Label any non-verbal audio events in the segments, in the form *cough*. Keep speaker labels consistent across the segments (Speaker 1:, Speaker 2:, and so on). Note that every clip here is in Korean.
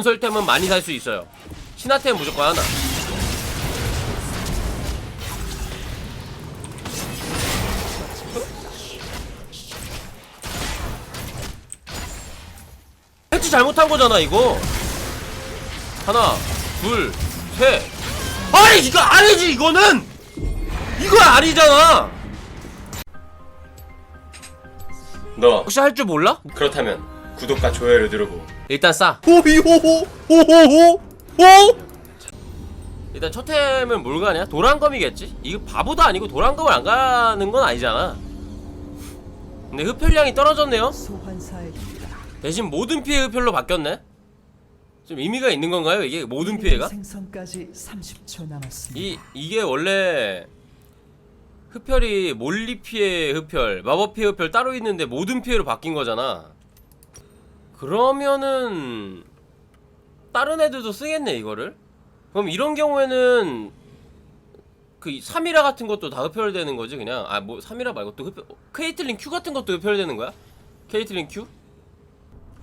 Speaker 1: 전설템은 많이 살 수 있어요. 신화템 무조건 하나. 패치 잘못한 거잖아 이거. 하나 둘셋. 아니 이거 아니지 이거는! 이거 아니잖아!
Speaker 2: 너
Speaker 1: 혹시 할 줄 몰라?
Speaker 2: 그렇다면 구독과 좋아요를 누르고
Speaker 1: 일단 싸. 호비호호 호호호 호. 일단 첫 템을 뭘 가냐? 도란검이겠지? 이거 바보도 아니고 도란검을 안 가는 건 아니잖아. 근데 흡혈량이 떨어졌네요. 대신 모든 피해 흡혈로 바뀌었네. 좀 의미가 있는 건가요? 이게 모든 피해가?
Speaker 3: 생성까지 30초 남았습니다.
Speaker 1: 이 이게 원래 흡혈이 몰리 피해 흡혈, 마법 피해 흡혈 따로 있는데 모든 피해로 바뀐 거잖아. 그러면은 다른 애들도 쓰겠네 이거를. 그럼 이런 경우에는 그 3이라 같은 것도 다 흡혈되는 거지 그냥 아 뭐 3이라 말고 또 흡혈 케이틀린 Q 같은 것도 흡혈되는 거야? 케이틀린 Q?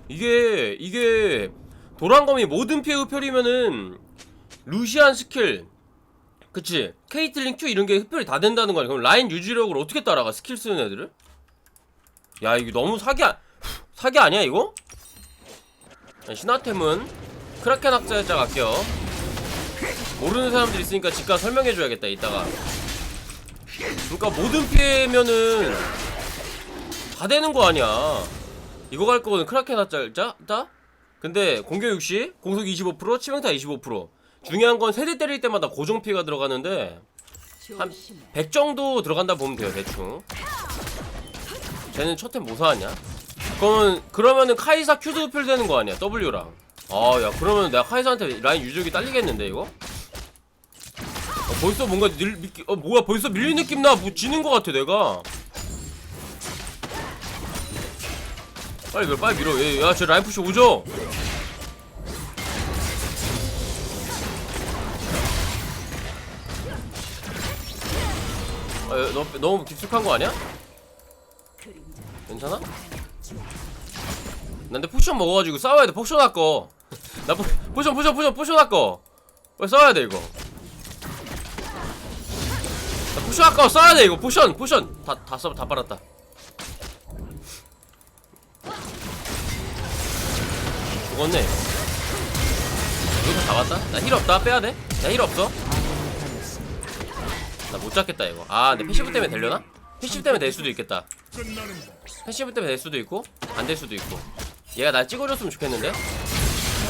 Speaker 1: 이게 이게 도란검이 모든 피해 흡혈이면은 루시안 스킬 그치 케이틀린 Q 이런 게 흡혈이 다 된다는 거야 그럼 라인 유지력을 어떻게 따라가 스킬 쓰는 애들을? 야 이거 너무 사기 아, 사기 아니야 이거? 야, 신화템은 크라켄 학자자 갈게요. 모르는 사람들 있으니까 집가 설명해줘야겠다 이따가. 그러니까 모든 피해면은 다 되는 거 아니야. 이거 갈 거거든 크라켄 학자자 자? 근데 공격 60 공속 25% 치명타 25% 중요한 건 세대 때릴 때마다 고정 피해가 들어가는데 한 100 정도 들어간다 보면 돼요 대충. 쟤는 첫템 뭐 사왔냐? 그러면 그러면은 카이사 큐도 흡혈 되는 거 아니야 W랑 아야 그러면 내가 카이사한테 라인 유적이 딸리겠는데 이거? 어, 벌써 뭔가 늘, 믿기, 어 뭐야 벌써 밀린 느낌 나 뭐 지는 거 같아 내가 빨리 밀어 빨리 밀어 야쟤 라인 푸시 오죠? 아, 야, 너, 너무 깊숙한 거 아니야? 괜찮아? 나 근데 포션 먹어가지고 싸워야 돼. 포션 아꺼 나 포, 포션 포션 포션 포션 아꺼 빨리 싸워야 돼 이거? 나 포션 아까워 싸워야 돼 이거. 포션 포션. 다다 써다 빨았다. 죽었네. 여기서 잡았다? 나 힐 없다. 빼야 돼? 나 힐 없어? 나 못 잡겠다 이거. 아 근데 패시브 때문에 되려나? 패시브 때문에 될 수도 있겠다. 패시브 때문에 될 수도 있고 안 될 수도 있고 얘가 날 찍어줬으면 좋겠는데?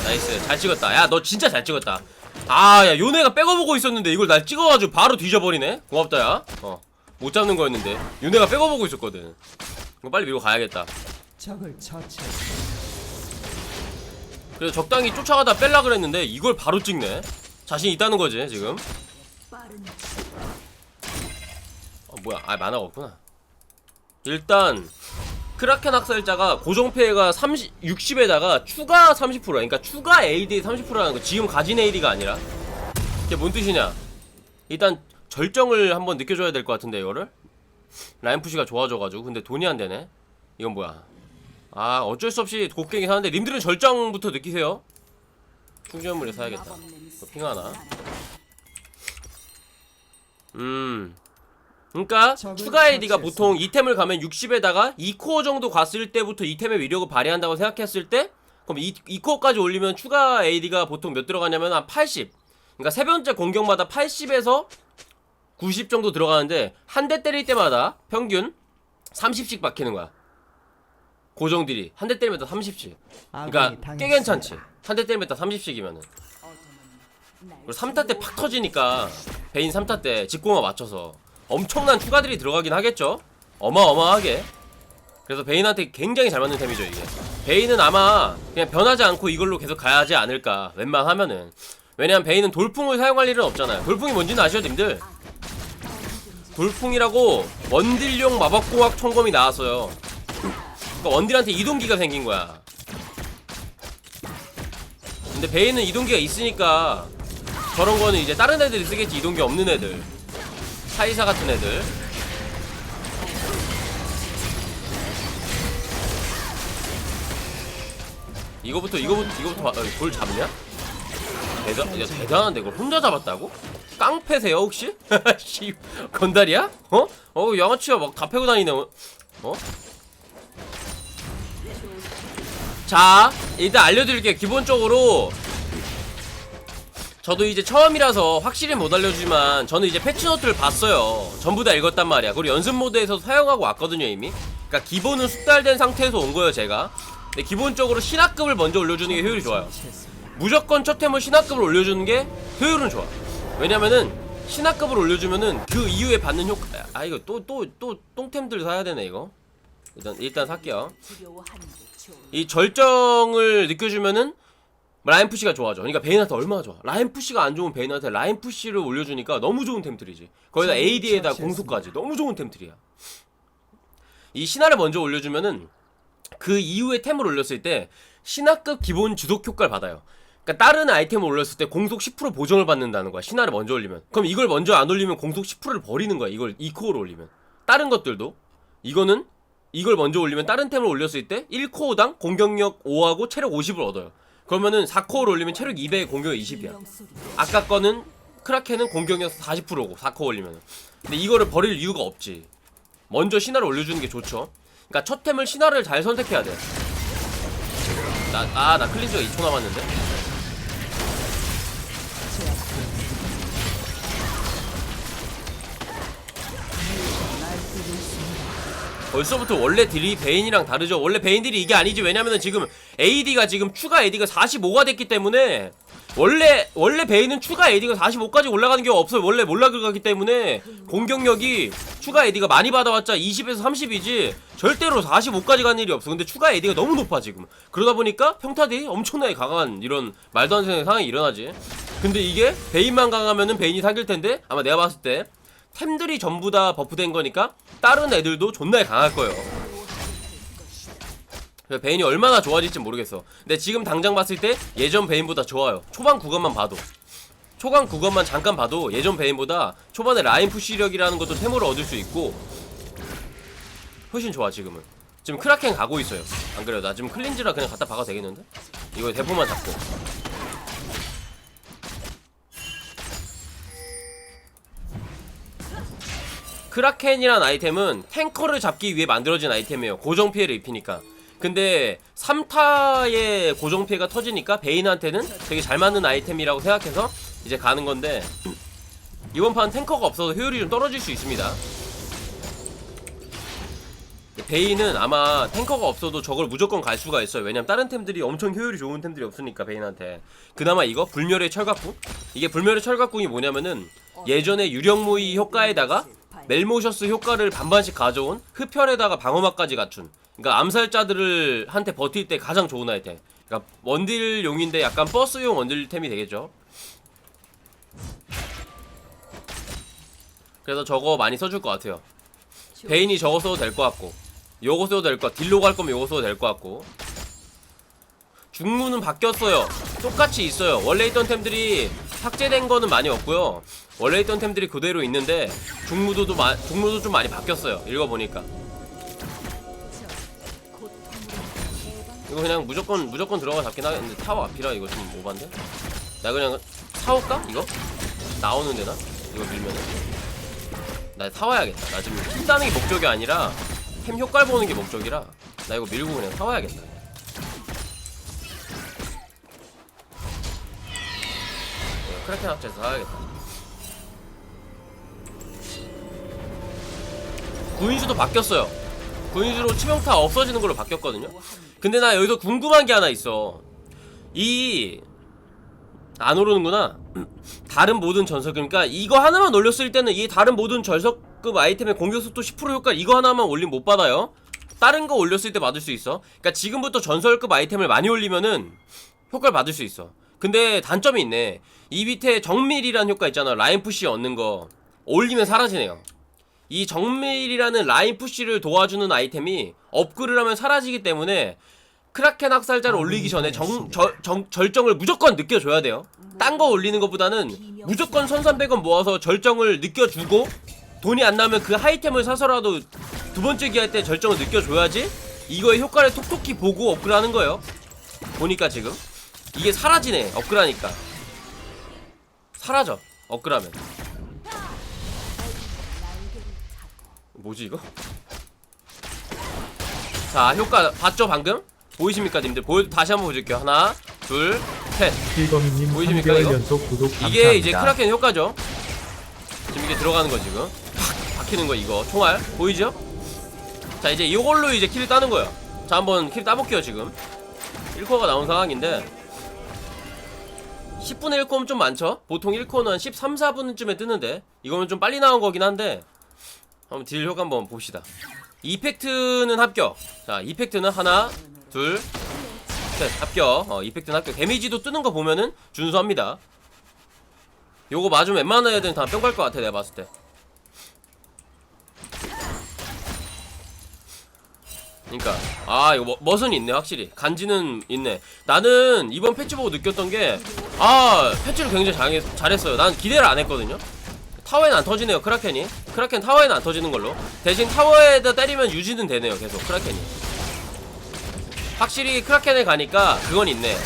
Speaker 1: 나이스 잘 찍었다. 야 너 진짜 잘 찍었다. 아야 요네가 백어보고 있었는데 이걸 날 찍어가지고 바로 뒤져버리네? 고맙다 야 어 못 잡는 거였는데. 요네가 백어보고 있었거든. 이거 빨리 밀고 가야겠다. 그래서 적당히 쫓아가다 뺄라 그랬는데 이걸 바로 찍네. 자신 있다는 거지 지금. 어 뭐야. 아 만화가 없구나. 일단 크라켄 학살자가 고정 피해가 30, 60에다가 추가 30% 그러니까 추가 AD 30%라는 거 지금 가진 AD가 아니라. 이게 뭔 뜻이냐? 일단 절정을 한번 느껴줘야 될 것 같은데 이거를? 라인 푸시가 좋아져가지고. 근데 돈이 안 되네. 이건 뭐야? 아 어쩔 수 없이 곡괭이 사는데 님들은 절정부터 느끼세요. 충전물에 사야겠다. 핑 하나? 음 그러니까 추가 AD가 보통 이템을 가면 60에다가 2코어 정도 갔을 때부터 이템의 위력을 발휘한다고 생각했을 때 그럼 2, 2코어까지 올리면 추가 AD가 보통 몇 들어가냐면 한 80 그러니까 세 번째 공격마다 80에서 90 정도 들어가는데 한 대 때릴 때마다 평균 30씩 박히는 거야. 고정들이. 한 대 때리면 다 30씩. 그러니까 꽤 괜찮지. 한 대 때리면 다 30씩이면은. 그리고 3타 때 팍 터지니까 베인 3타 때 직공화 맞춰서 엄청난 추가들이 들어가긴 하겠죠? 어마어마하게. 그래서 베인한테 굉장히 잘 맞는 템이죠 이게. 베인은 아마 그냥 변하지 않고 이걸로 계속 가야지 않을까 웬만하면은. 왜냐면 베인은 돌풍을 사용할 일은 없잖아요. 돌풍이 뭔지는 아시죠 님들? 돌풍이라고 원딜용 마법공학 총검이 나왔어요. 그러니까 원딜한테 이동기가 생긴 거야. 근데 베인은 이동기가 있으니까 저런 거는 이제 다른 애들이 쓰겠지 이동기 없는 애들 사이사 같은 애들 이거부터 이거부터 이거부터 봐- 어, 돌 잡냐? 대단 야 대단한데 이걸 혼자 잡았다고? 깡패세요 혹시? *laughs* 씨 건달이야? 어? 어 양아치가 막 다 패고 다니네 어? 어? 자 일단 알려드릴게요 기본적으로 저도 이제 처음이라서 확실히 못 알려주지만 저는 이제 패치노트를 봤어요 전부 다 읽었단 말이야 그리고 연습 모드에서 사용하고 왔거든요 이미 그러니까 기본은 숙달된 상태에서 온 거예요 제가 근데 기본적으로 신화급을 먼저 올려주는 게 효율이 좋아요. 무조건 첫 템을 신화급을 올려주는 게 효율은 좋아. 왜냐면은 신화급을 올려주면은 그 이후에 받는 효과. 아 이거 또 또 또 똥템들 사야 되네 이거. 일단 일단 살게요. 이 절정을 느껴주면은 라인 푸시가 좋아져. 그러니까 베인한테 얼마나 좋아. 라인 푸시가 안 좋은 베인한테 라인 푸시를 올려주니까 너무 좋은 템들이지. 거기다
Speaker 3: 자,
Speaker 1: AD에다
Speaker 3: 자,
Speaker 1: 공속까지 너무 좋은 템들이야. 이 신화를 먼저 올려주면은 그 이후에 템을 올렸을 때 신화급 기본 주독 효과를 받아요. 그러니까 다른 아이템을 올렸을 때 공속 10% 보정을 받는다는 거야. 신화를 먼저 올리면. 그럼 이걸 먼저 안 올리면 공속 10%를 버리는 거야. 이걸 2코어로 올리면. 다른 것들도 이거는 이걸 먼저 올리면 다른 템을 올렸을 때 1코어당 공격력 5하고 체력 50을 얻어요. 그러면은 4코어를 올리면 체력 200에 공격력 20이야. 아까 거는 크라켄은 공격력 40%고 4코어 올리면. 근데 이거를 버릴 이유가 없지. 먼저 신화를 올려주는 게 좋죠. 그러니까 첫 템을 신화를 잘 선택해야 돼. 나, 아, 나 클린즈가 2초 남았는데? 벌써부터 원래 딜이 베인이랑 다르죠. 원래 베인 딜이 이게 아니지. 왜냐면은 지금 AD가 지금 추가 AD가 45가 됐기 때문에 원래 원래 베인은 추가 AD가 45까지 올라가는 경우가 없어요. 원래 몰락을 가기 때문에 공격력이 추가 AD가 많이 받아왔자 20에서 30이지 절대로 45까지 간 일이 없어. 근데 추가 AD가 너무 높아 지금. 그러다 보니까 평타들이 엄청나게 강한 이런 말도 안 되는 상황이 일어나지. 근데 이게 베인만 강하면은 베인이 사귈 텐데 아마 내가 봤을 때 템들이 전부 다 버프된 거니까 다른 애들도 존나 강할 거예요. 베인이 얼마나 좋아질지 모르겠어. 근데 지금 당장 봤을 때 예전 베인보다 좋아요. 초반 구간만 봐도. 초반 구간만 잠깐 봐도 예전 베인보다 초반에 라인 푸시력이라는 것도 템으로 얻을 수 있고 훨씬 좋아 지금은. 지금 크라켄 가고 있어요. 안 그래요? 나 지금 클린즈라 그냥 갖다 박아도 되겠는데? 이거 대포만 잡고. 크라켄이란 아이템은 탱커를 잡기 위해 만들어진 아이템이에요. 고정 피해를 입히니까. 근데 3타의 고정 피해가 터지니까 베인한테는 되게 잘 맞는 아이템이라고 생각해서 이제 가는 건데 이번 판 탱커가 없어서 효율이 좀 떨어질 수 있습니다. 베인은 아마 탱커가 없어도 저걸 무조건 갈 수가 있어요. 왜냐면 다른 템들이 엄청 효율이 좋은 템들이 없으니까 베인한테. 그나마 이거 불멸의 철갑궁. 이게 불멸의 철갑궁이 뭐냐면은 예전에 유령 모의 효과에다가 멜모셔스 효과를 반반씩 가져온 흡혈에다가 방어막까지 갖춘. 그러니까 암살자들을 한테 버틸 때 가장 좋은 아이템. 그러니까 원딜용인데 약간 버스용 원딜템이 되겠죠. 그래서 저거 많이 써줄 것 같아요. 베인이 저거 써도 될 것 같고 요거 써도 될 것 같고 딜로 갈 거면 요거 써도 될 것 같고 중무는 바뀌었어요 똑같이 있어요 원래 있던 템들이 삭제된 거는 많이 없고요. 원래 있던 템들이 그대로 있는데 중무도 마, 중무도 좀 많이 바뀌었어요. 읽어보니까. 이거 그냥 무조건 무조건 들어가 잡긴 하겠는데 타워 앞이라 이거 좀 오반데? 나 그냥 사올까? 이거? 나오는데 나? 이거 밀면은? 나 사와야겠다. 나 지금 힐 따는 게 목적이 아니라 템 효과를 보는 게 목적이라 나 이거 밀고 그냥 사와야겠다. 크라켄 합체해서 사야겠다. 구인수도 바뀌었어요. 구인수로 치명타 없어지는 걸로 바뀌었거든요. 근데 나 여기서 궁금한 게 하나 있어. 이 안 오르는구나. *clears throat* 다른 모든 전설 그러니까 이거 하나만 올렸을 때는 이 다른 모든 전설급 아이템의 공격 속도 10% 효과 이거 하나만 올리면 못 받아요. 다른 거 올렸을 때 받을 수 있어. 그러니까 지금부터 전설급 아이템을 많이 올리면은 효과를 받을 수 있어. 근데 단점이 있네. 이 밑에 정밀이라는 효과 있잖아. 라인 푸시 얻는 거. 올리면 사라지네요. 이 정밀이라는 라인 푸시를 도와주는 아이템이 업글을 하면 사라지기 때문에 크라켄 학살자를 올리기 전에 정, 저, 정, 절정을 무조건 느껴줘야 돼요. 딴 거 올리는 것보다는 무조건 1300원 모아서 절정을 느껴주고 돈이 안 나면 그 하이템을 사서라도 두 번째 기할 때 절정을 느껴줘야지 이거의 효과를 톡톡히 보고 업글하는 거예요. 보니까 지금 이게 사라지네 업그라니까. 사라져 업그라면. 뭐지 이거? 자 효과 봤죠 방금? 보이십니까 님들? 보, 다시 한번 보여줄게요. 하나 둘셋. 보이십니까,
Speaker 4: 3개월
Speaker 1: 이거?
Speaker 4: 연속 구독 감사합니다.
Speaker 1: 이게 이제 크라켄 효과죠? 지금 이게 들어가는 거 지금 팍 박히는 거 이거. 총알 보이죠? 자 이제 이걸로 이제 킬을 따는 거예요. 자 한번 킬 따볼게요 지금. 1코어가 나온 상황인데 10분의 1코어면 좀 많죠? 보통 1코어는 한 13, 4분쯤에 뜨는데 이거는 좀 빨리 나온 거긴 한데 한번 딜 효과 한번 봅시다. 이펙트는 합격. 자 이펙트는 하나 둘 셋 합격. 어 이펙트는 합격. 데미지도 뜨는 거 보면은 준수합니다. 요거 맞으면 웬만한 애들은 다 뿅 갈 것 같아 내가 봤을 때 그니까. 아 이거 머, 멋은 있네 확실히. 간지는 있네. 나는 이번 패치 보고 느꼈던 게아 패치를 굉장히 잘, 잘했어요. 난 기대를 안 했거든요. 타워에는 안 터지네요 크라켄이. 크라켄 타워에는 안 터지는 걸로. 대신 타워에다 때리면 유지는 되네요 계속 크라켄이. 확실히 크라켄에 가니까 그건 있네.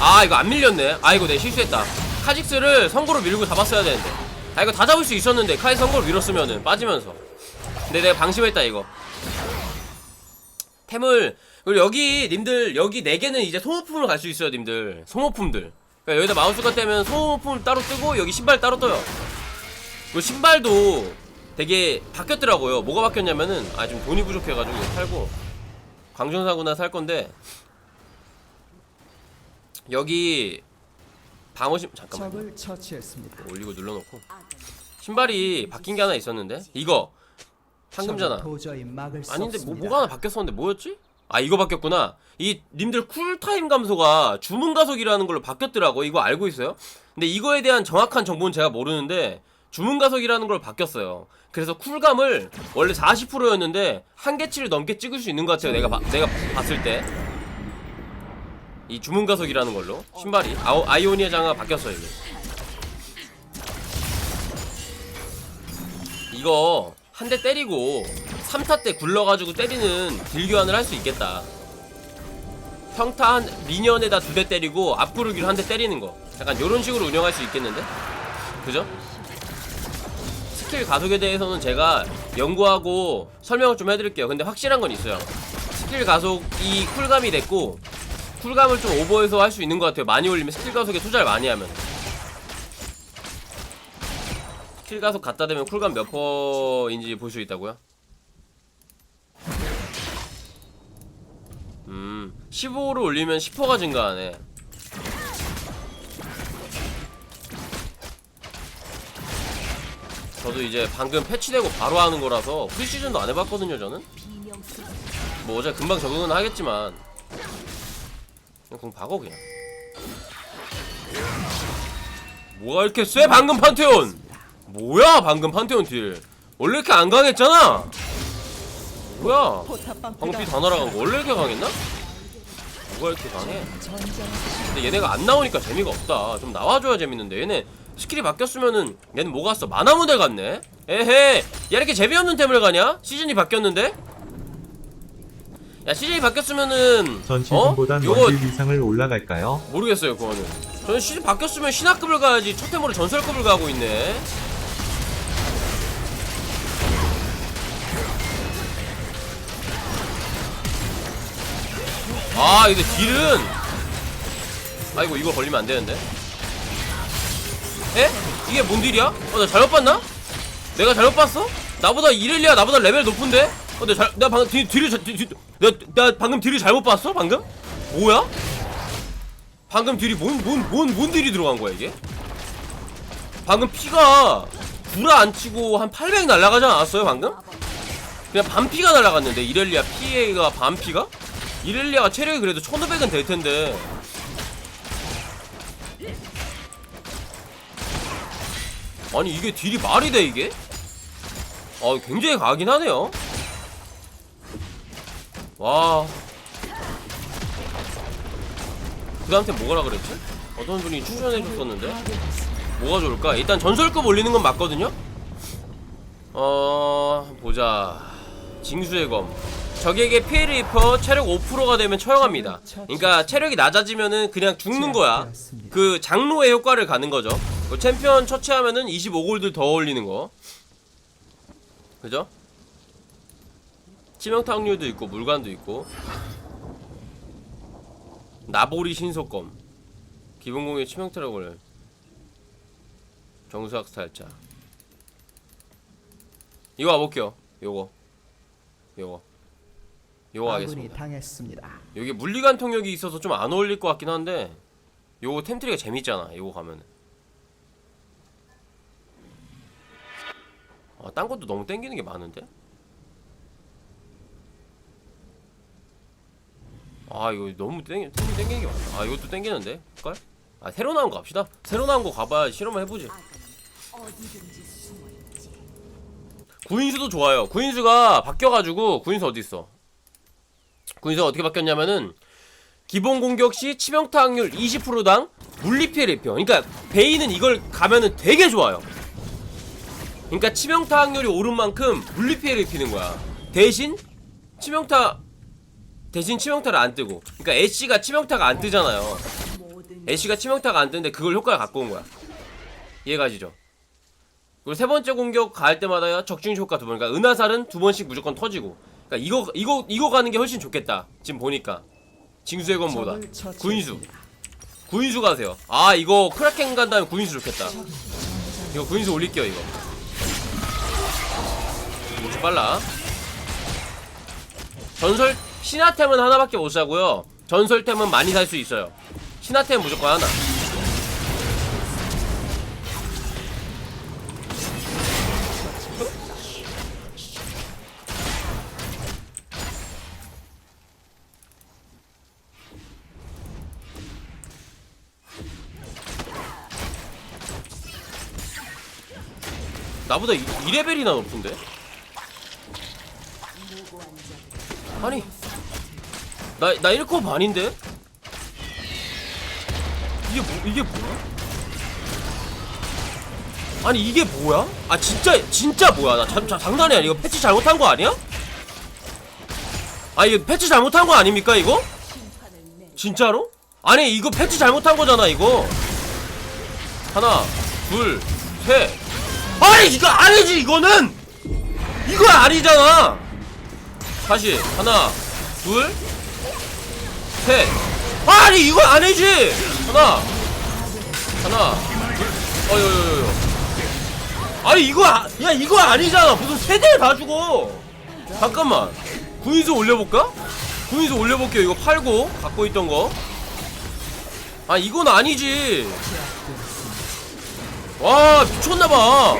Speaker 1: 아 이거 안 밀렸네. 아이고 내 실수했다 카직스를 선고로 밀고 잡았어야 되는데. 아 이거 다 잡을 수 있었는데 카이 선고로 밀었으면은 빠지면서. 근데 내가 방심했다 이거. 템을 그리고 여기 님들 여기 4개는 이제 소모품을 갈수 있어요 님들. 소모품들. 그러니까 여기다 마우스가 떼면 소모품 따로 뜨고 여기 신발 따로 떠요. 그 신발도 되게 바뀌었더라고요. 뭐가 바뀌었냐면은 아 지금 돈이 부족해가지고 팔고. 광전사구나 살 건데. 여기 방어심 잠깐만. 올리고 눌러놓고. 신발이 바뀐 게 하나 있었는데? 이거.
Speaker 3: 수
Speaker 1: 아닌데 뭐. 뭐가 하나 바뀌었었는데 뭐였지? 아 이거 바뀌었구나. 이 님들 쿨타임 감소가 주문 가속이라는 걸로 바뀌었더라고. 이거 알고 있어요? 근데 이거에 대한 정확한 정보는 제가 모르는데 주문 가속이라는 걸로 바뀌었어요. 그래서 쿨감을 원래 40%였는데 한계치를 넘게 찍을 수 있는 것 같아요. 내가 봐- 내가 봤을 때 이 주문 가속이라는 걸로. 신발이. 아오, 아이오니아 장가 바뀌었어요 이게 이거 한 대 때리고 3타 때 굴러가지고 때리는 딜 교환을 할 수 있겠다. 평타 한 미니언에다 두 대 때리고 앞구르기로 한 대 때리는 거. 약간 요런 식으로 운영할 수 있겠는데? 그죠? 스킬 가속에 대해서는 제가 연구하고 설명을 좀 해드릴게요. 근데 확실한 건 있어요. 스킬 가속이 쿨감이 됐고 쿨감을 좀 오버해서 할 수 있는 것 같아요. 많이 올리면 스킬 가속에 투자를 많이 하면. 스킬 가속 갖다 대면 쿨감 몇 퍼인지 볼 수 있다고요? 음 15를 올리면 10%가 증가하네. 저도 이제 방금 패치되고 바로 하는 거라서 프리시즌도 안 해봤거든요 저는. 뭐 어제 금방 적응은 하겠지만 그럼 박어 그냥. 뭐가 이렇게 쎄 방금 판테온? 뭐야 방금 판테온 딜? 원래 이렇게 안 강했잖아! 뭐야? 방금 피다 날아간 거 원래 이렇게 강했나? 뭐가 이렇게 강해? 근데 얘네가 안 나오니까 재미가 없다. 좀 나와줘야 재밌는데. 얘네 스킬이 바뀌었으면은 얘는 뭐 갔어? 만화 모델 같네? 에헤! 야 이렇게 재미없는 템을 가냐? 시즌이 바뀌었는데? 야 시즌이 바뀌었으면은
Speaker 4: 전
Speaker 1: 어?
Speaker 4: 시즌보단
Speaker 1: 요거
Speaker 4: 원딜 이상을 올라갈까요?
Speaker 1: 모르겠어요 그거는 저는 시즌 바뀌었으면 신화급을 가야지 첫 템으로 전설급을 가고 있네 아 근데 딜은 아이고 이거 걸리면 안 되는데 에? 이게 뭔 딜이야? 어 나 잘못 봤나? 내가 잘못 봤어? 나보다 이렐리아 나보다 레벨 높은데? 어 내가 잘 내가 방금 딜, 딜을 잘- 딜, 딜, 내가, 내가 방금 딜을 잘못 봤어 방금? 뭐야? 방금 딜이 뭔, 뭔, 뭔, 뭔 딜이 들어간 거야, 이게? 방금 피가 구라 안 치고 한 800 날아가지 않았어요, 방금? 그냥 반피가 날아갔는데, 이렐리아 피해가 반피가? 이렐리아가 체력이 그래도 1500은 될 텐데. 아니, 이게 딜이 말이 돼, 이게? 아, 굉장히 가긴 하네요. 와. 그 다음 템 뭐가라 그랬지? 어떤 분이 추천해 줬었는데 뭐가 좋을까? 일단 전설급 올리는 건 맞거든요? 어 보자 징수의 검 적에게 피해를 입혀 체력 5%가 되면 처형합니다 그러니까 체력이 낮아지면은 그냥 죽는 거야 그 장로의 효과를 가는 거죠 그 챔피언 처치하면은 25골드 더 올리는 거 그죠? 치명타 확률도 있고 물관도 있고. 나보리 신속검. 기본 공격 치명타라고 그래. 정수학 살자. 이거 와볼게요. 요거. 요거. 요거 하겠습니다.
Speaker 3: 당했습니다.
Speaker 1: 여기 물리관 통역이 있어서 좀 안 어울릴 것 같긴 한데 요거 템트리가 재밌잖아 요거 가면은. 아, 딴 것도 너무 땡기는 게 많은데? 아 이거 너무 땡기, 땡기, 땡기는 게 많아 아 이것도 땡기는데? 깔? 아 새로 나온 거 갑시다. 새로 나온 거 가봐야 실험을 해보지. 구인수도 좋아요. 구인수가 바뀌어가지고 구인수 어딨어? 구인수가 어떻게 바뀌었냐면은 기본 공격 시 치명타 확률 20%당 물리 피해를 입혀 그러니까 베인은 이걸 가면은 되게 좋아요. 그러니까 치명타 확률이 오른 만큼 물리 피해를 입히는 거야. 대신 치명타 대신 치명타를 안 뜨고 그러니까 애쉬가 치명타가 안 뜨잖아요 애쉬가 치명타가 안 뜨는데 그걸 효과를 갖고 온 거야 이해가시죠? 그리고 세 번째 공격 갈 때마다 적중 효과 두 번. 그러니까 은하살은 두 번씩 무조건 터지고. 그러니까 이거 이거 이거 가는 게 훨씬 좋겠다. 지금 보니까 징수의
Speaker 3: 건보다.
Speaker 1: 구인수 구인수 가세요. 아 이거 크라켄 간 다음에 구인수 좋겠다. 이거 구인수 올릴게요 이거. 무지 빨라. 전설 신화템은 하나밖에 못 사고요. 전설템은 많이 살 수 있어요. 신화템 무조건 하나. 나보다 2, 레벨이나 높은데? 아니 나, 나 1코 반인데? 이게 뭐, 이게 뭐야? 아니 이게 뭐야? 아 진짜 진짜 뭐야 나 자, 자, 장난이 아니야 이거 패치 잘못한 거 아니야? 아 이거 패치 잘못한 거 아닙니까 이거? 진짜로? 아니 이거 패치 잘못한 거잖아 이거 하나 둘셋 아니 이거 아니지 이거는 이거 아니잖아 다시 하나 둘 셋 아니 이거 아니지. 하나. 하나. 둘 어여여여 아니 이거 아, 야 이거 아니잖아. 무슨 세대를 봐주고. 잠깐만. 구인수 올려볼까? 구인수 올려볼게요. 이거 팔고 갖고 있던 거아 이건 아니지. 와 미쳤나봐.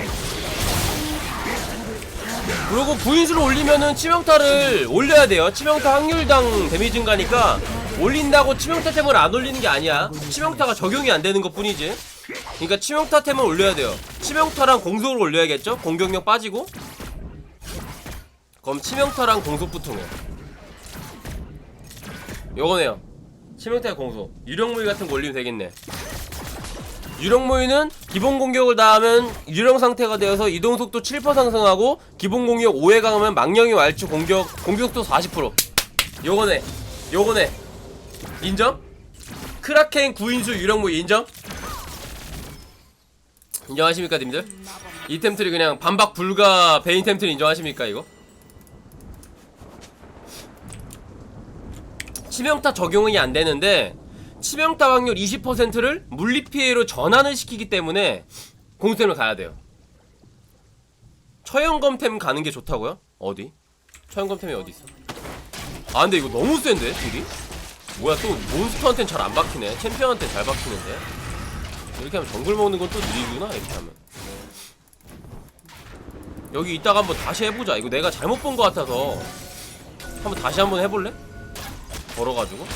Speaker 1: 그리고 구인수를 올리면은 치명타를 올려야 돼요. 치명타 확률당 데미지 증가니까 올린다고 치명타 템을 안 올리는 게 아니야. 치명타가 적용이 안 되는 것 뿐이지. 그러니까 치명타 템을 올려야 돼요. 치명타랑 공속을 올려야겠죠? 공격력 빠지고? 그럼 치명타랑 공속부터 해 요거네요. 치명타의 공속. 유령무기 같은 거 올리면 되겠네. 유령무이는 기본 공격을 다하면 유령 상태가 되어서 이동 속도 7% 상승하고 기본 공격 5회 강하면 망령이 왈츠 공격 공격 속도 40% 요거네. 요거네 인정? 크라켄 구인수 유령무이 인정? 인정하십니까 님들? 이 템트리 그냥 반박 불가 베인 템트리 인정하십니까 이거? 치명타 적용이 안 되는데 치명타 확률 20%를 물리 피해로 전환을 시키기 때문에 공템을 가야 돼요. 처형검템 가는 게 좋다고요? 어디? 처형검템이 어디 있어? 아 근데 이거 너무 센데 딜이? 뭐야 또 몬스터한테는 잘안 박히네. 챔피언한테 잘 박히는데. 이렇게 하면 정글 먹는 건 또 느리구나 이렇게 하면. 여기 이따가 한번 다시 해보자. 이거 내가 잘못 본 것 같아서. 한번 다시 한번 해볼래? 걸어가지고.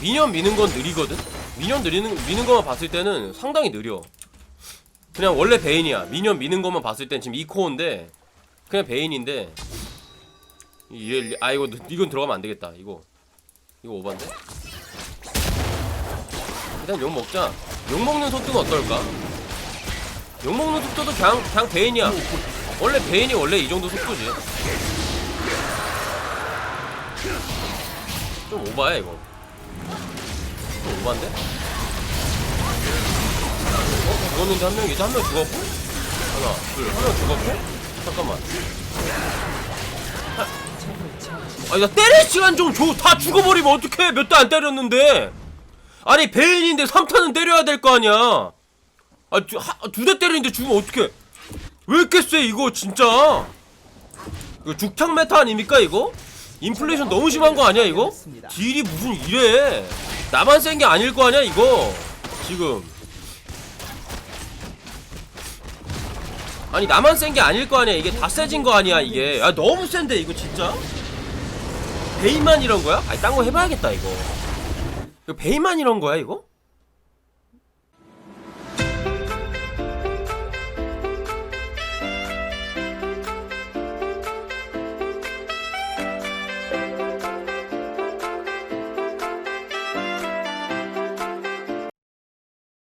Speaker 1: 미니언 미는 건 느리거든? 미니언 느리는, 미는 것만 봤을 때는 상당히 느려. 그냥 원래 베인이야. 미니언 미는 것만 봤을 땐 지금 2코어인데 그냥 베인인데. 이래, 아 이거 이건 들어가면 안 되겠다 이거 이거 오반데? 일단 욕 먹자 욕 먹는 속도는 어떨까? 욕 먹는 속도도 그냥 그냥 베인이야 원래 베인이 원래 이 정도 속도지 좀 오바야 이거 좀 오바인데? 어? 죽었는데 한 명이 이제 한 명 죽었고? 하나 둘 한 명 죽었고? 잠깐만 아니 나 때릴 시간 좀 줘. 다 죽어버리면 어떡해. 몇 대 안 때렸는데. 아니 베인인데 3타는 때려야 될 거 아니야. 아두 대 때리는데 죽으면 어떡해. 왜 이렇게 세 이거 진짜? 이거 죽창 메타 아닙니까 이거? 인플레이션 너무 심한 거 아니야 이거? 딜이 무슨 이래. 나만 센 게 아닐 거 아니야 이거. 지금. 아니 나만 센 게 아닐 거 아니야. 이게 다 세진 거 아니야 이게. 아 너무 센데 이거 진짜 베이만 이런 거야? 아니 딴 거 해봐야겠다 이거 이거 베이만 이런 거야 이거?